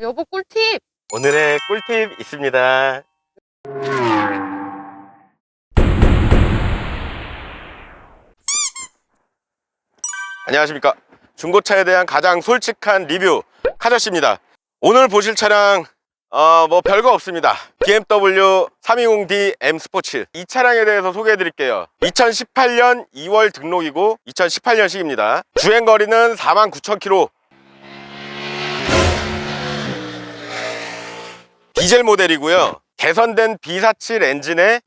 여보 꿀팁. 오늘의 꿀팁 있습니다. 안녕하십니까. 중고차에 대한 가장 솔직한 리뷰 카저씨입니다. 오늘 보실 차량 어, 뭐 별거 없습니다. BMW 320D M 스포츠 이 차량에 대해서 소개해 드릴게요. 2018년 2월 등록이고 2018년식입니다. 주행 거리는 49,000km. 디젤 모델이고요. 개선된 B47 엔진에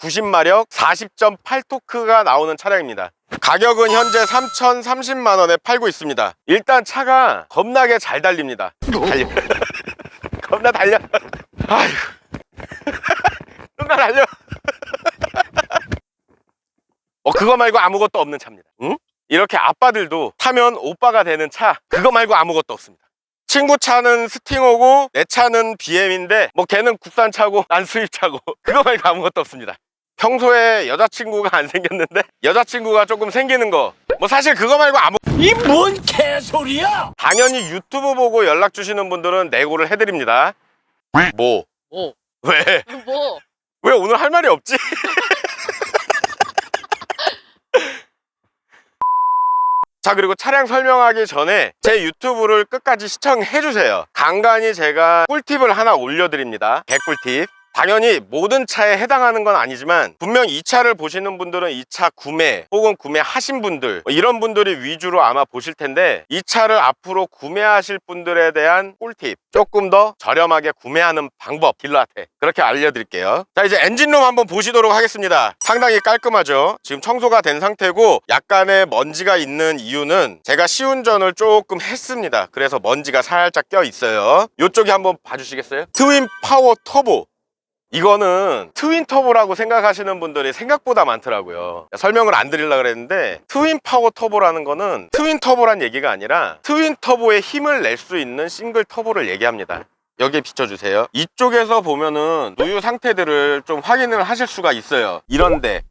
190마력 40.8토크가 나오는 차량입니다. 가격은 현재 3,030만 원에 팔고 있습니다. 일단 차가 겁나게 잘 달립니다. 달려. 겁나 달려. 아휴. 겁나 달려. 어, 그거 말고 아무것도 없는 차입니다. 응? 이렇게 아빠들도 타면 오빠가 되는 차, 그거 말고 아무것도 없습니다. 친구 차는 스팅어고 내 차는 BM인데 뭐 걔는 국산 차고 난 수입 차고 그거 말고 아무것도 없습니다. 평소에 여자친구가 안 생겼는데 여자친구가 조금 생기는 거 뭐 사실 그거 말고 아무 이 뭔 개소리야! 당연히 유튜브 보고 연락 주시는 분들은 내고를 해드립니다. 뭐? 뭐? 왜? 뭐? 왜 오늘 할 말이 없지? 자 그리고 차량 설명하기 전에 제 유튜브를 끝까지 시청해 주세요. 간간히 제가 꿀팁을 하나 올려드립니다. 개꿀팁 당연히 모든 차에 해당하는 건 아니지만 분명 이 차를 보시는 분들은 이 차 구매 혹은 구매하신 분들 뭐 이런 분들이 위주로 아마 보실 텐데 이 차를 앞으로 구매하실 분들에 대한 꿀팁 조금 더 저렴하게 구매하는 방법 딜러한테 그렇게 알려드릴게요. 자 이제 엔진룸 한번 보시도록 하겠습니다. 상당히 깔끔하죠? 지금 청소가 된 상태고 약간의 먼지가 있는 이유는 제가 시운전을 조금 했습니다. 그래서 먼지가 살짝 껴 있어요. 이쪽에 한번 봐주시겠어요? 트윈 파워 터보 이거는 트윈 터보라고 생각하시는 분들이 생각보다 많더라고요. 설명을 안 드리려고 그랬는데 트윈 파워 터보라는 거는 트윈 터보란 얘기가 아니라 트윈 터보의 힘을 낼 수 있는 싱글 터보를 얘기합니다. 여기에 비춰주세요. 이쪽에서 보면은 누유 상태들을 좀 확인을 하실 수가 있어요. 이런데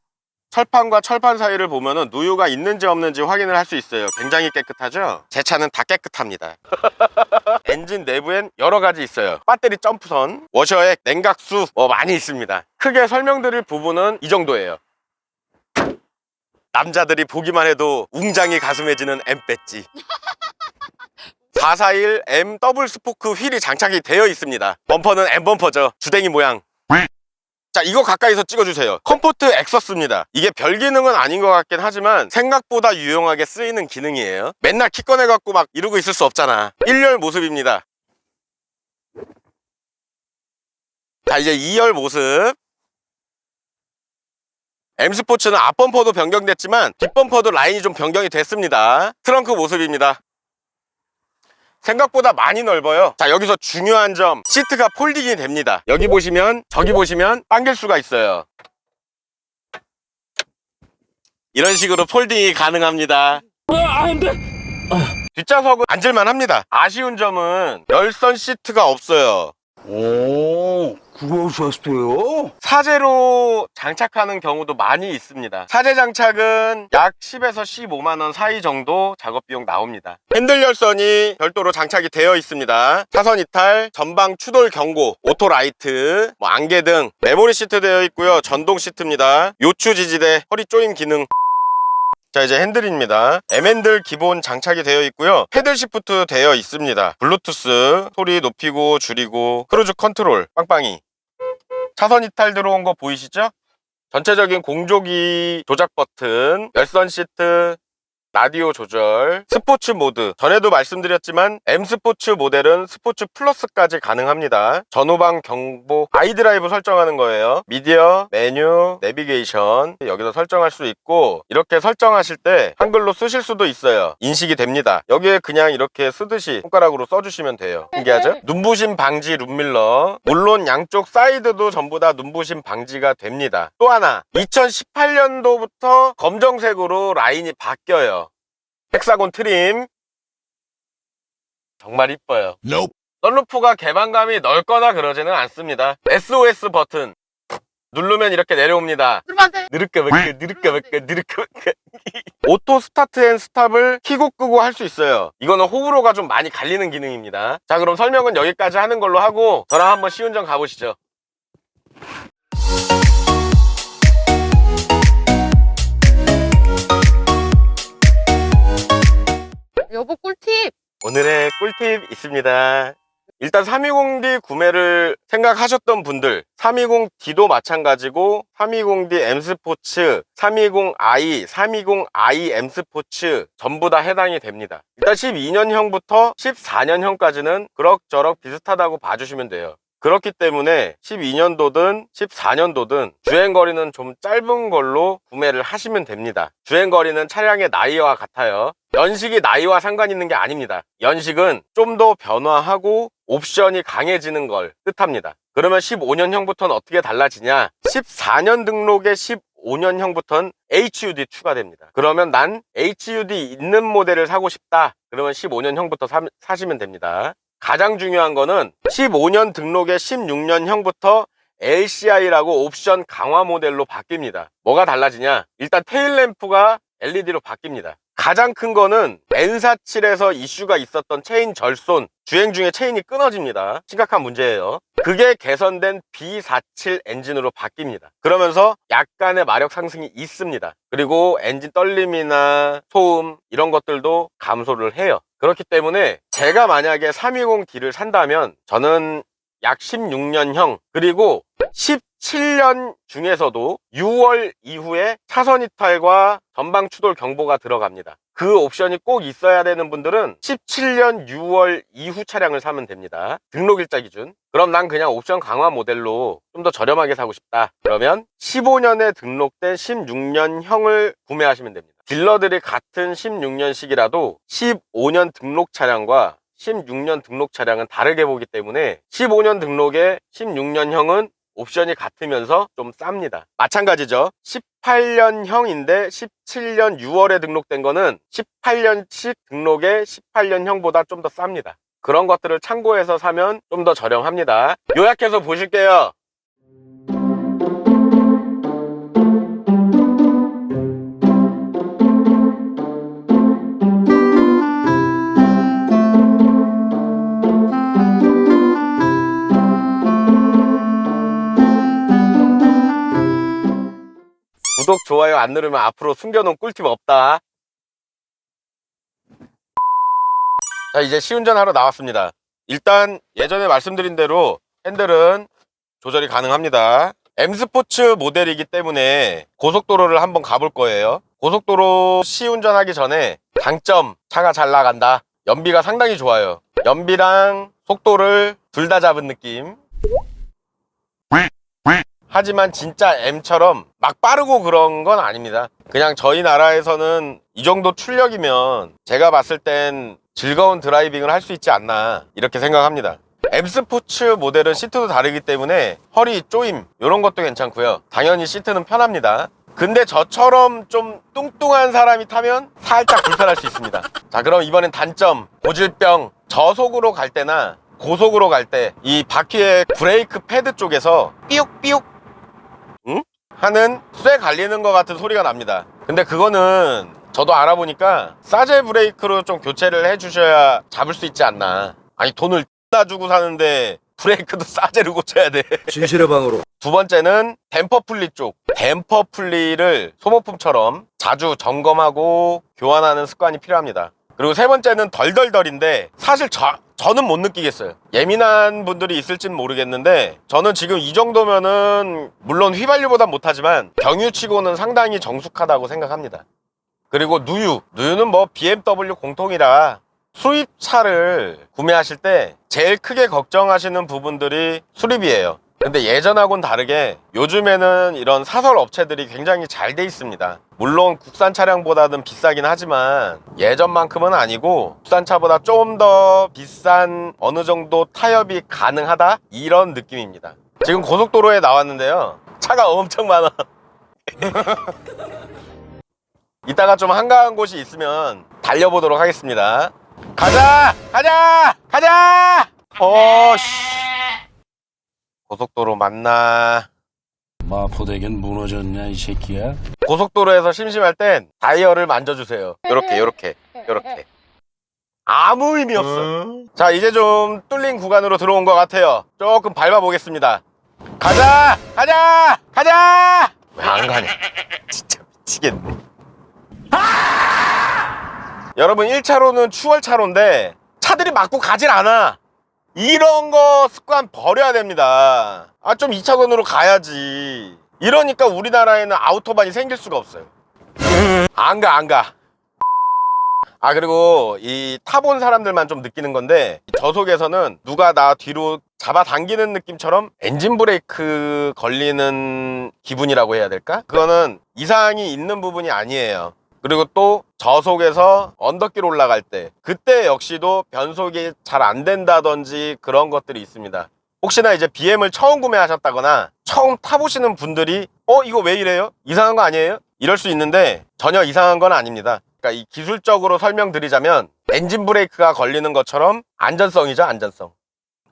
철판과 철판 사이를 보면은 누유가 있는지 없는지 확인을 할 수 있어요. 굉장히 깨끗하죠? 제 차는 다 깨끗합니다. 엔진 내부엔 여러 가지 있어요. 배터리 점프선, 워셔액, 냉각수 뭐 많이 있습니다. 크게 설명드릴 부분은 이 정도예요. 남자들이 보기만 해도 웅장이 가슴해지는 M 배지. 441 M 더블 스포크 휠이 장착이 되어 있습니다. 범퍼는 M 범퍼죠. 주댕이 모양 자 이거 가까이서 찍어주세요. 컴포트 엑서스입니다. 이게 별 기능은 아닌 것 같긴 하지만 생각보다 유용하게 쓰이는 기능이에요. 맨날 키 꺼내갖고 막 이러고 있을 수 없잖아. 1열 모습입니다. 자 이제 2열 모습. M스포츠는 앞범퍼도 변경됐지만 뒷범퍼도 라인이 좀 변경이 됐습니다. 트렁크 모습입니다 생각보다 많이 넓어요. 자 여기서 중요한 점. 시트가 폴딩이 됩니다. 여기 보시면 저기 보시면 당길 수가 있어요. 이런 식으로 폴딩이 가능합니다. 안 돼! 뒷좌석은 앉을만 합니다. 아쉬운 점은 열선 시트가 없어요. 오, 그러셨어요? 사제로 장착하는 경우도 많이 있습니다. 사제 장착은 약 10에서 15만원 사이 정도 작업 비용 나옵니다. 핸들 열선이 별도로 장착이 되어 있습니다. 차선 이탈, 전방 추돌 경고, 오토라이트, 뭐 안개 등 메모리 시트 되어 있고요. 전동 시트입니다. 요추 지지대, 허리 조임 기능. 자 이제 핸들입니다. M핸들 기본 장착이 되어 있고요. 패들 시프트 되어 있습니다. 블루투스 소리 높이고 줄이고 크루즈 컨트롤 빵빵이 차선 이탈 들어온 거 보이시죠? 전체적인 공조기 조작 버튼 열선 시트 라디오 조절, 스포츠 모드. 전에도 말씀드렸지만 M 스포츠 모델은 스포츠 플러스까지 가능합니다. 전후방 경보, 아이드라이브 설정하는 거예요. 미디어, 메뉴, 내비게이션 여기서 설정할 수 있고 이렇게 설정하실 때 한글로 쓰실 수도 있어요. 인식이 됩니다. 여기에 그냥 이렇게 쓰듯이 손가락으로 써주시면 돼요. 신기하죠? 눈부심 방지 룸밀러. 물론 양쪽 사이드도 전부 다 눈부심 방지가 됩니다. 또 하나 2018년도부터 검정색으로 라인이 바뀌어요 헥사곤 트림. 정말 이뻐요. Nope. 썬루프가 개방감이 넓거나 그러지는 않습니다. SOS 버튼. 누르면 이렇게 내려옵니다. 그러면 안 돼. 느르까 말까 느르까 말까 느르까 말까 오토 스타트 앤 스탑을 키고 끄고 할 수 있어요. 이거는 호불호가 좀 많이 갈리는 기능입니다. 자 그럼 설명은 여기까지 하는 걸로 하고 저랑 한번 시운전 가보시죠 오늘의 꿀팁 있습니다. 일단 320D 구매를 생각하셨던 분들 320D도 마찬가지고 320D M 스포츠 320i 320i M 스포츠 전부 다 해당이 됩니다. 일단 12년형부터 14년형까지는 그럭저럭 비슷하다고 봐주시면 돼요 그렇기 때문에 12년도든 14년도든 주행거리는 좀 짧은 걸로 구매를 하시면 됩니다. 주행거리는 차량의 나이와 같아요. 연식이 나이와 상관 있는 게 아닙니다. 연식은 좀 더 변화하고 옵션이 강해지는 걸 뜻합니다. 그러면 15년형부터는 어떻게 달라지냐? 14년 등록의 15년형부터는 HUD 추가됩니다. 그러면 난 HUD 있는 모델을 사고 싶다. 그러면 15년형부터 사, 사시면 됩니다. 가장 중요한 거는 15년 등록의 16년형부터 LCI라고 옵션 강화 모델로 바뀝니다. 뭐가 달라지냐? 일단 테일램프가 LED로 바뀝니다. 가장 큰 거는 N47에서 이슈가 있었던 체인 절손, 주행 중에 체인이 끊어집니다. 심각한 문제예요. 그게 개선된 B47 엔진으로 바뀝니다. 그러면서 약간의 마력 상승이 있습니다. 그리고 엔진 떨림이나 소음 이런 것들도 감소를 해요. 그렇기 때문에 제가 만약에 320D를 산다면 저는 약 16년형 그리고 17년 중에서도 6월 이후에 차선 이탈과 전방 추돌 경보가 들어갑니다. 그 옵션이 꼭 있어야 되는 분들은 17년 6월 이후 차량을 사면 됩니다. 등록일자 기준. 그럼 난 그냥 옵션 강화 모델로 좀 더 저렴하게 사고 싶다. 그러면 15년에 등록된 16년형을 구매하시면 됩니다. 딜러들이 같은 16년식이라도 15년 등록 차량과 16년 등록 차량은 다르게 보기 때문에 15년 등록의 16년형은 옵션이 같으면서 좀 쌉니다. 마찬가지죠. 18년형인데 17년 6월에 등록된 거는 18년식 등록의 18년형보다 좀 더 쌉니다. 그런 것들을 참고해서 사면 좀 더 저렴합니다. 요약해서 보실게요. 구독, 좋아요 안 누르면 앞으로 숨겨놓은 꿀팁 없다. 자, 이제 시운전 하러 나왔습니다. 일단 예전에 말씀드린 대로 핸들은 조절이 가능합니다. M 스포츠 모델이기 때문에 고속도로를 한번 가볼 거예요. 고속도로 시운전하기 전에 장점 차가 잘 나간다. 연비가 상당히 좋아요. 연비랑 속도를 둘 다 잡은 느낌. 하지만 진짜 M처럼 막 빠르고 그런 건 아닙니다. 그냥 저희 나라에서는 이 정도 출력이면 제가 봤을 땐 즐거운 드라이빙을 할 수 있지 않나 이렇게 생각합니다. M 스포츠 모델은 시트도 다르기 때문에 허리 쪼임 이런 것도 괜찮고요. 당연히 시트는 편합니다. 근데 저처럼 좀 뚱뚱한 사람이 타면 살짝 불편할 수 있습니다. 자, 그럼 이번엔 단점 고질병 저속으로 갈 때나 고속으로 갈 때 이 바퀴의 브레이크 패드 쪽에서 응? 하는 쇠 갈리는 것 같은 소리가 납니다. 근데 그거는 저도 알아보니까 사제 브레이크로 좀 교체를 해주셔야 잡을 수 있지 않나. 아니 돈을 다 주고 사는데 브레이크도 사제로 고쳐야 돼. 진실의 방으로. 두 번째는 댐퍼 풀리 쪽. 댐퍼 풀리를 소모품처럼 자주 점검하고 교환하는 습관이 필요합니다. 그리고 세 번째는 덜덜덜인데 사실 저, 저는 못 느끼겠어요. 예민한 분들이 있을진 모르겠는데 저는 지금 이 정도면은 물론 휘발유보단 못하지만 경유치고는 상당히 정숙하다고 생각합니다. 그리고 누유. 누유는 뭐 BMW 공통이라 수입차를 구매하실 때 제일 크게 걱정하시는 부분들이 수리비예요. 근데 예전하고는 다르게 요즘에는 이런 사설 업체들이 굉장히 잘 돼 있습니다. 물론 국산 차량보다는 비싸긴 하지만 예전만큼은 아니고 국산차보다 좀 더 비싼 어느 정도 타협이 가능하다 이런 느낌입니다. 지금 고속도로에 나왔는데요. 차가 엄청 많아. 이따가 좀 한가한 곳이 있으면 달려보도록 하겠습니다. 가자! 가자! 가자! 어씨. 고속도로 맞나? 마포대교는 무너졌냐 이 새끼야? 고속도로에서 심심할 땐 다이얼을 만져주세요. 요렇게, 요렇게, 요렇게. 아무 의미 없어. 자, 이제 좀 뚫린 구간으로 들어온 것 같아요. 조금 밟아보겠습니다. 가자! 가자! 가자! 왜 안 가냐? 진짜 미치겠네. 여러분, 1차로는 추월차로인데 차들이 막고 가질 않아. 이런 거 습관 버려야 됩니다. 아, 좀 2차선으로 가야지. 이러니까 우리나라에는 아우토반이 생길 수가 없어요. 안 가, 안 가. 아, 그리고 이 타본 사람들만 좀 느끼는 건데, 저속에서는 누가 나 뒤로 잡아당기는 느낌처럼 엔진 브레이크 걸리는 기분이라고 해야 될까? 그거는 이상이 있는 부분이 아니에요. 그리고 또 저속에서 언덕길 올라갈 때, 그때 역시도 변속이 잘 안 된다든지 그런 것들이 있습니다. 혹시나 이제 BM을 처음 구매하셨다거나 처음 타보시는 분들이 어 이거 왜 이래요? 이상한 거 아니에요? 이럴 수 있는데 전혀 이상한 건 아닙니다. 그러니까 이 기술적으로 설명드리자면 엔진 브레이크가 걸리는 것처럼 안전성이죠 안전성.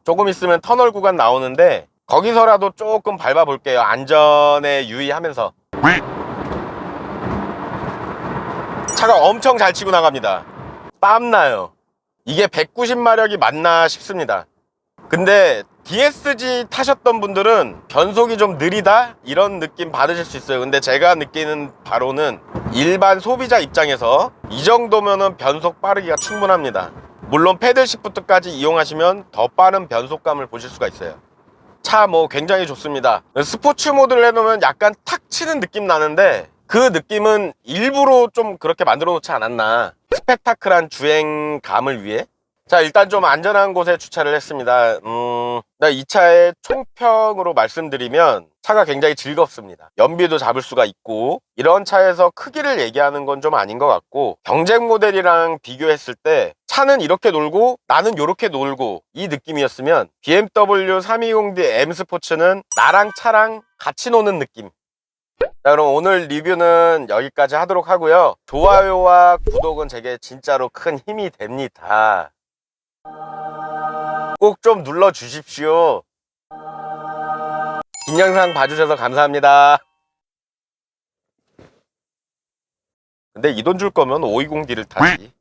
조금 있으면 터널 구간 나오는데 거기서라도 조금 밟아 볼게요. 안전에 유의하면서. 차가 엄청 잘 치고 나갑니다. 땀나요. 이게 190마력이 맞나 싶습니다. 근데 DSG 타셨던 분들은 변속이 좀 느리다 이런 느낌 받으실 수 있어요 근데 제가 느끼는 바로는 일반 소비자 입장에서 이 정도면은 변속 빠르기가 충분합니다 물론 패들 시프트까지 이용하시면 더 빠른 변속감을 보실 수가 있어요 차 뭐 굉장히 좋습니다 스포츠 모드를 해놓으면 약간 탁 치는 느낌 나는데 그 느낌은 일부러 좀 그렇게 만들어 놓지 않았나. 스펙타클한 주행감을 위해. 자 일단 좀 안전한 곳에 주차를 했습니다. 음, 이 차의 총평으로 말씀드리면 차가 굉장히 즐겁습니다. 연비도 잡을 수가 있고 이런 차에서 크기를 얘기하는 건 좀 아닌 것 같고 경쟁 모델이랑 비교했을 때 차는 이렇게 놀고 나는 이렇게 놀고 이 느낌이었으면 BMW 320D M 스포츠는 나랑 차랑 같이 노는 느낌 자 그럼 오늘 리뷰는 여기까지 하도록 하고요 좋아요와 구독은 제게 진짜로 큰 힘이 됩니다 꼭 좀 눌러 주십시오. 긴 영상 봐주셔서 감사합니다. 근데 이 돈 줄 거면 520D를 타지.